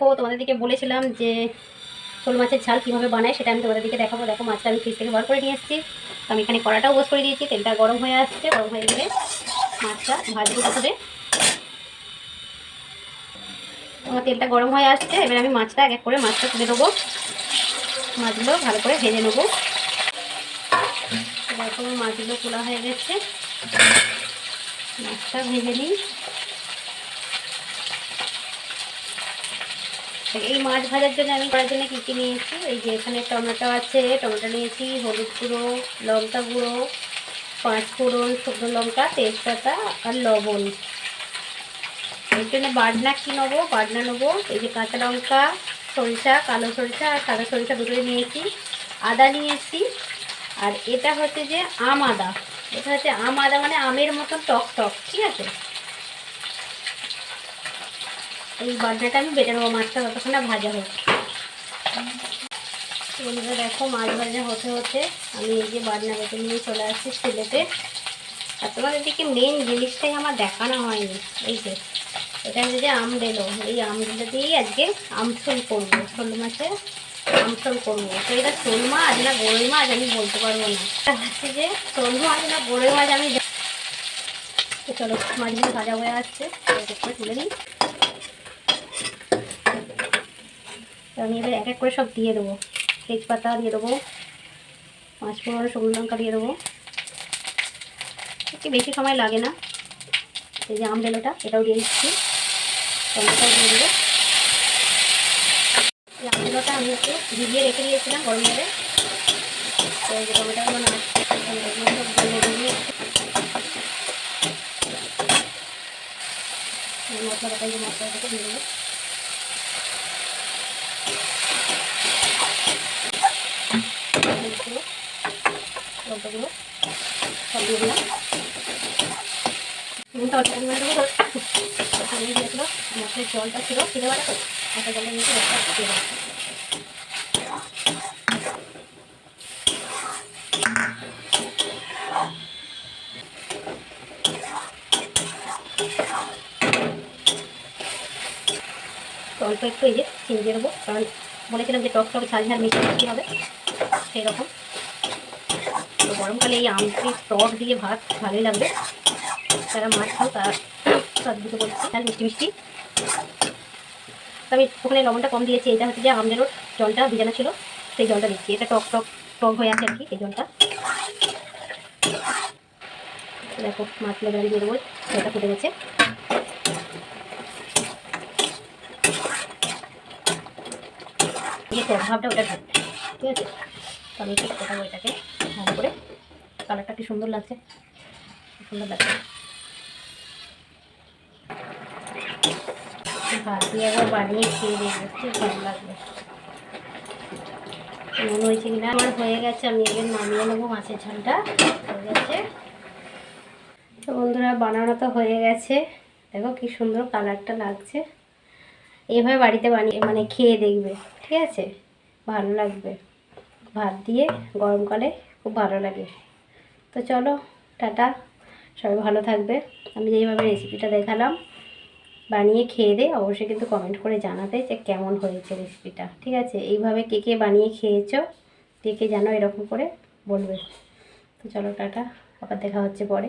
দেখো, তোমাদের দিকে বলেছিলাম যে শোল মাছের ঝাল কীভাবে বানায়, সেটা আমি তোমাদের দিকে দেখাবো। দেখো, মাছটা আমি ফ্রিজ থেকে বার করে নিয়ে এসেছি। আমি এখানে কড়াটাও বস করে দিয়েছি, তেলটা গরম হয়ে আসছে, গরম হয়ে গেলে মাছটা ভাজবো প্রথমে আমার তেলটা গরম হয়ে আসছে, এবার আমি মাছটা এক এক করে মাছটা তুলে দেবো মাছগুলো ভালো করে ভেজে নেব। দেখো, মাছগুলো তোলা হয়ে গেছে। মাছটা ভেজে নিই। এই মাছ ভাজার জন্য আমি করার জন্য কী কী নিয়েছি? এই যে এখানে টমেটো আছে, টমেটো নিয়েছি, হলুদ গুঁড়ো, লঙ্কা গুঁড়ো, পাঁচ ফোড়ন, শুকনো লঙ্কা, তেজপাতা আর লবণ। এর জন্য বাটনা কী নেব? বাটনা নেব, এই যে কাঁচা লঙ্কা, সরিষা, কালো সরিষা আর সাদা সরিষা দুটোই নিয়েছি। আদা নিয়েছি। আর এটা হচ্ছে যে আম আদা। এটা হচ্ছে আম আদা মানে আমের মতন টক টক ঠিক আছে? এই বাটনাটা আমি বেটে নেব, মাছটা যতক্ষণ না ভাজা হোক। বন্ধুরা দেখো, মাছ ভাজা হতে হতে আমি এই যে বাটনা বেটে নিয়ে চলে আসছি সিলেটে আর তোমাদের দিকে মেন জিনিসটাই আমার দেখানো হয়নি, এই যে। এটা হচ্ছে যে আম ডেলো এই আমগুলো দিয়েই আজকে আমসল করব শোল মাছে আমসল করব। তো এটা শোল মাছ না গরই মাছ আমি বলতে পারব না। এটা হচ্ছে যে শোল মাছ না গরই মাছ আমি চলো মাছগুলো ভাজা হয়ে আসছে তুলে নিই তো আমি এবার এক এক করে সব দিয়ে দেবো। তেজপাতা দিয়ে দেবো পাঁচ ফোড়ন শুকনো লঙ্কা দিয়ে দেবো। একটু বেশি সময় লাগে না। এই যে আমডেলোটা এটাও দিয়ে দিচ্ছি। টমেটোটাও দিয়ে দেবো। এই আমডেলোটা আমি একটু ভিজিয়ে রেখে দিয়েছিলাম গরম জলে। তো এই যে টমেটোগুলো না টমেটোগুলো সব মশলা বাটা যে মশলাটাকে দিয়ে দেবো। হলুদগুলো লঙ্কাগুলো সব দিয়ে দিলাম। জলটা ছিল তো। একটা জলের নিচে মশলা দিয়ে তো অল্প একটু এই যে চিনি দেবো। কারণ বলেছিলাম যে টক টক ঝাল ঝাল মিষ্টি হবে। সেই রকম তো গরমকালে এই আমটি টক দিয়ে ভাত ভালোই লাগবে। যারা মাছ খাও তারা সব দুটো বলছি মিষ্টি মিষ্টি। তো আমি ওখানে লবণটা কম দিয়েছি। এটা হচ্ছে যে আমদেরও জলটা, ভিজানো ছিল, সেই জলটা দিচ্ছি। এটা টক টক টক হয়ে আছে আর কি, এই জলটা। দেখো মাছ বেড়ে দিয়ে দেবো, জলটা ফুটে গেছে। টক ভাবটা, ওটা ঠিক আছে? তো আমি একটু ফোটাবো এটাকে ভালো করে। কালারটা কি সুন্দর লাগছে? সুন্দর বানিয়ে খেয়ে আমার হয়ে গেছে, আমি নামিয়ে নেব মাছের ঝালটা। হয়ে গেছে। বন্ধুরা, বানানো তো হয়ে গেছে। দেখো কি সুন্দর কালারটা লাগছে। এইভাবে বাড়িতে বানিয়ে মানে খেয়ে দেখবে, ঠিক আছে? ভালো লাগবে। ভাত দিয়ে গরমকালে খুব ভালো লাগে। তো চলো, টাটা। সবাই ভালো থাকবে। আমি যেইভাবে রেসিপিটা দেখালাম, বানিয়ে খেয়ে দে। অবশ্যই কিন্তু কমেন্ট করে জানাতে যে কেমন হয়েছে রেসিপিটা ঠিক আছে? এইভাবে কে কে বানিয়ে খেয়েছ? কে কে জানো এরকম করে বলবে। তো চলো, টাটা। আবার দেখা হচ্ছে পরে।